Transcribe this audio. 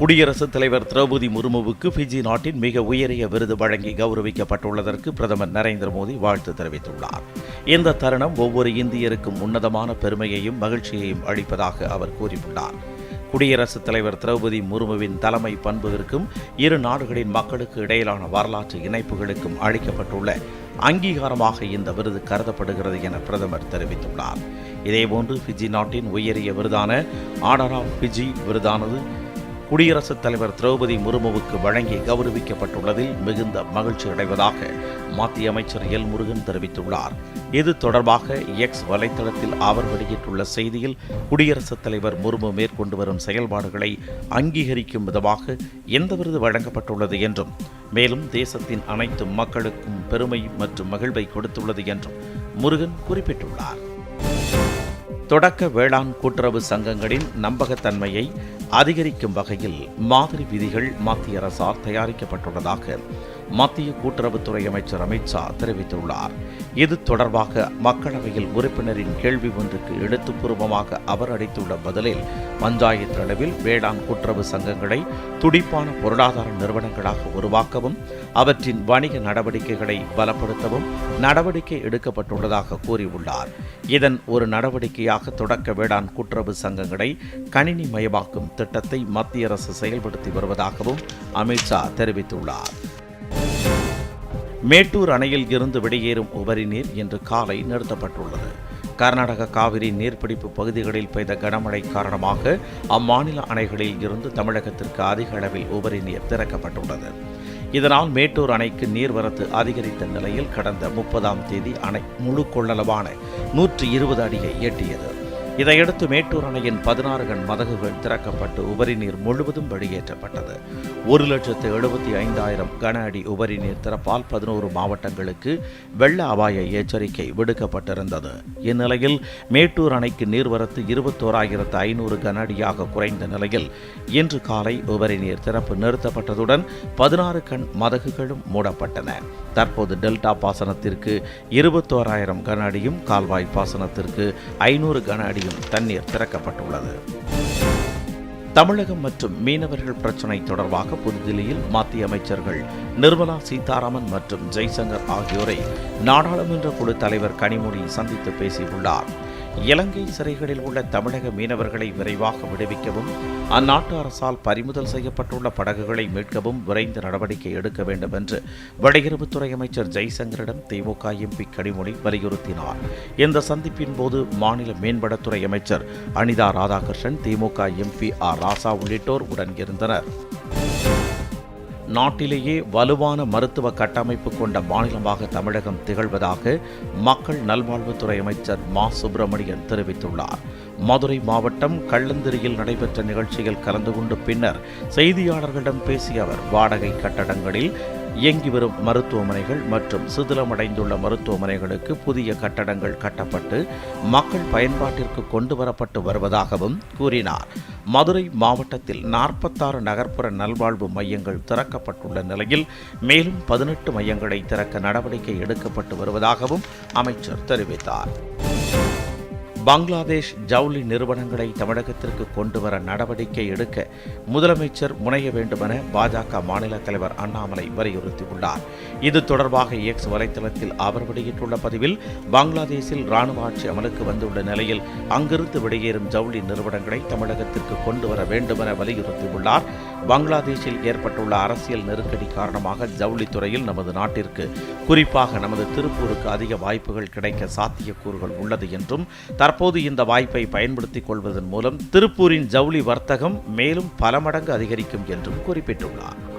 குடியரசுத் தலைவர் திரௌபதி முர்முவுக்கு பிஜி நாட்டின் மிக உயரிய விருது வழங்கி கௌரவிக்கப்பட்டுள்ளதற்கு பிரதமர் நரேந்திர மோடி வாழ்த்து தெரிவித்துள்ளார். இந்த தருணம் ஒவ்வொரு இந்தியருக்கும் உன்னதமான பெருமையையும் மகிழ்ச்சியையும் அளிப்பதாக அவர் கூறியுள்ளார். குடியரசுத் தலைவர் திரௌபதி முர்முவின் தலைமை பண்புகளுக்கும் இரு நாடுகளின் மக்களுக்கு இடையிலான வரலாற்று இணைப்புகளுக்கும் அளிக்கப்பட்டுள்ள அங்கீகாரமாக இந்த விருது கருதப்படுகிறது என பிரதமர் தெரிவித்துள்ளார். இதேபோன்று பிஜி நாட்டின் உயரிய விருதான ஆர்டர் ஆஃப் பிஜி விருதானது குடியரசுத் தலைவர் திரௌபதி முர்முவுக்கு வழங்கி கௌரவிக்கப்பட்டுள்ளதில் மிகுந்த மகிழ்ச்சி அடைவதாக மத்திய அமைச்சர் எல் முருகன் தெரிவித்துள்ளார். இது தொடர்பாக எக்ஸ் வலைத்தளத்தில் அவர் வெளியிட்டுள்ள செய்தியில் குடியரசுத் தலைவர் முர்மு மேற்கொண்டு வரும் செயல்பாடுகளை அங்கீகரிக்கும் விதமாக எந்த விருது வழங்கப்பட்டுள்ளது என்றும் மேலும் தேசத்தின் அனைத்து மக்களுக்கும் பெருமை மற்றும் மகிழ்வை கொடுத்துள்ளது என்றும் முருகன் குறிப்பிட்டுள்ளார். தொடக்க வேளாண் கூட்டுறவு சங்கங்களின் நம்பகத்தன்மையை அதிகரிக்கும் வகையில் மாதிரி விதிகள் மத்திய அரசால் தயாரிக்கப்பட்டுள்ளதாக மத்திய கூட்டுறவுத்துறை அமைச்சர் அமித்ஷா தெரிவித்துள்ளார். இது தொடர்பாக மக்களவையில் உறுப்பினரின் கேள்வி ஒன்றுக்கு எழுத்துப்பூர்வமாக அவர் அளித்துள்ள பதிலில் பஞ்சாயத்து அளவில் வேளாண் கூட்டுறவு சங்கங்களை துடிப்பான பொருளாதார நிறுவனங்களாக உருவாக்கவும் அவற்றின் வணிக நடவடிக்கைகளை பலப்படுத்தவும் நடவடிக்கை எடுக்கப்பட்டுள்ளதாக கூறியுள்ளார். இதன் ஒரு நடவடிக்கையாக தொடக்க வேளாண் கூட்டுறவு சங்கங்களை கணினி மயமாக்கும் திட்டத்தை மத்திய அரசு செயல்படுத்தி வருவதாகவும் அமித்ஷா தெரிவித்துள்ளார். மேட்டூர் அணையில் இருந்து வெளியேறும் உபரி நீர் இன்று காலை நிறுத்தப்பட்டுள்ளது. கர்நாடக காவிரி நீர்பிடிப்பு பகுதிகளில் பெய்த கனமழை காரணமாக அம்மாநில அணைகளில் இருந்து தமிழகத்திற்கு அதிக அளவில் உபரி நீர் திறக்கப்பட்டுள்ளது. இதனால் மேட்டூர் அணைக்கு நீர்வரத்து அதிகரித்த நிலையில் கடந்த முப்பதாம் தேதி அணை முழு கொள்ளளவான நூற்றி இருபது அடியை எட்டியது. இதையடுத்து மேட்டூர் அணையின் பதினாறு கண் மதகுகள் திறக்கப்பட்டு உபரி நீர் முழுவதும் வெளியேற்றப்பட்டது. ஒரு லட்சத்து எழுபத்தி ஐந்தாயிரம் கன அடி உபரி நீர் திறப்பால் பதினோரு மாவட்டங்களுக்கு வெள்ள அபாய எச்சரிக்கை விடுக்கப்பட்டிருந்தது. இந்நிலையில் மேட்டூர் அணைக்கு நீர்வரத்து இருபத்தோராயிரத்து ஐநூறு கன அடியாக குறைந்த நிலையில் இன்று காலை உபரி நீர் திறப்பு நிறுத்தப்பட்டதுடன் பதினாறு கண் மதகுகளும் மூடப்பட்டன. தற்போது டெல்டா பாசனத்திற்கு இருபத்தோராயிரம் கன அடியும் கால்வாய் பாசனத்திற்கு ஐநூறு கன அடியும் தண்ணீர் திறக்கப்பட்டுள்ளது. தமிழகம் மற்றும் மீனவர்கள் பிரச்சினை தொடர்பாக புதுதில்லியில் மத்திய அமைச்சர்கள் நிர்மலா சீதாராமன் மற்றும் ஜெய்சங்கர் ஆகியோரை நாடாளுமன்ற குழு தலைவர் கனிமொழி சந்தித்து பேசியுள்ளார். இலங்கை சிறைகளில் உள்ள தமிழக மீனவர்களை விரைவாக விடுவிக்கவும் அந்நாட்டு அரசால் பறிமுதல் செய்யப்பட்டுள்ள படகுகளை மீட்கவும் விரைந்து நடவடிக்கை எடுக்க வேண்டும் என்று வெளியுறவுத்துறை அமைச்சர் ஜெய்சங்கரிடம் திமுக எம்பி கனிமொழி வலியுறுத்தினார். இந்த சந்திப்பின் போது மாநில மீன்வளத்துறை அமைச்சர் அனிதா ராதாகிருஷ்ணன் திமுக எம்பி ஆர் ராசா உள்ளிட்டோர் உடன் இருந்தனர் நாட்டிலேயே வலுவான மருத்துவ கட்டமைப்பு கொண்ட மாநிலமாக தமிழகம் திகழ்வதாக மக்கள் நல்வாழ்வுத்துறை அமைச்சர் மா. சுப்பிரமணியன் தெரிவித்துள்ளார். மதுரை மாவட்டம் கள்ளந்திரியில் நடைபெற்ற நிகழ்ச்சியில் கலந்து கொண்டு பின்னர் செய்தியாளர்களிடம் பேசிய அவர் வாடகை கட்டடங்களில் இயங்கி வரும் மருத்துவமனைகள் மற்றும் சிதிலமடைந்துள்ள மருத்துவமனைகளுக்கு புதிய கட்டடங்கள் கட்டப்பட்டு மக்கள் பயன்பாட்டிற்கு கொண்டு வரப்பட்டு வருவதாகவும் கூறினார். மதுரை மாவட்டத்தில் நாற்பத்தாறு நகர்ப்புற நல்வாழ்வு மையங்கள் திறக்கப்பட்டுள்ள நிலையில் மேலும் பதினெட்டு மையங்களை திறக்க நடவடிக்கை எடுக்கப்பட்டு வருவதாகவும் அமைச்சர் தெரிவித்தார். பங்களாதேஷ் ஜவுளி நிறுவனங்களை தமிழகத்திற்கு கொண்டு வர நடவடிக்கை எடுக்க முதலமைச்சர் முனைய வேண்டுமென பாஜக மாநில தலைவர் அண்ணாமலை வலியுறுத்தியுள்ளார். இது தொடர்பாக எக்ஸ் வலைத்தளத்தில் அவர் வெளியிட்டுள்ள பதிவில் பங்களாதேஷில் ராணுவ ஆட்சி அமலுக்கு வந்துள்ள நிலையில் அங்கிருந்து வெளியேறும் ஜவுளி நிறுவனங்களை தமிழகத்திற்கு கொண்டு வர வேண்டுமென வலியுறுத்தியுள்ளார். பங்களாதேஷில் ஏற்பட்டுள்ள அரசியல் நெருக்கடி காரணமாக ஜவுளித்துறையில் நமது நாட்டிற்கு குறிப்பாக நமது திருப்பூருக்கு அதிக வாய்ப்புகள் கிடைக்க சாத்தியக்கூறுகள் உள்ளது என்றும் தற்போது இந்த வாய்ப்பை பயன்படுத்திக் கொள்வதன் மூலம் திருப்பூரின் ஜவுளி வர்த்தகம் மேலும் பல மடங்கு அதிகரிக்கும் என்றும் குறிப்பிட்டுள்ளார்.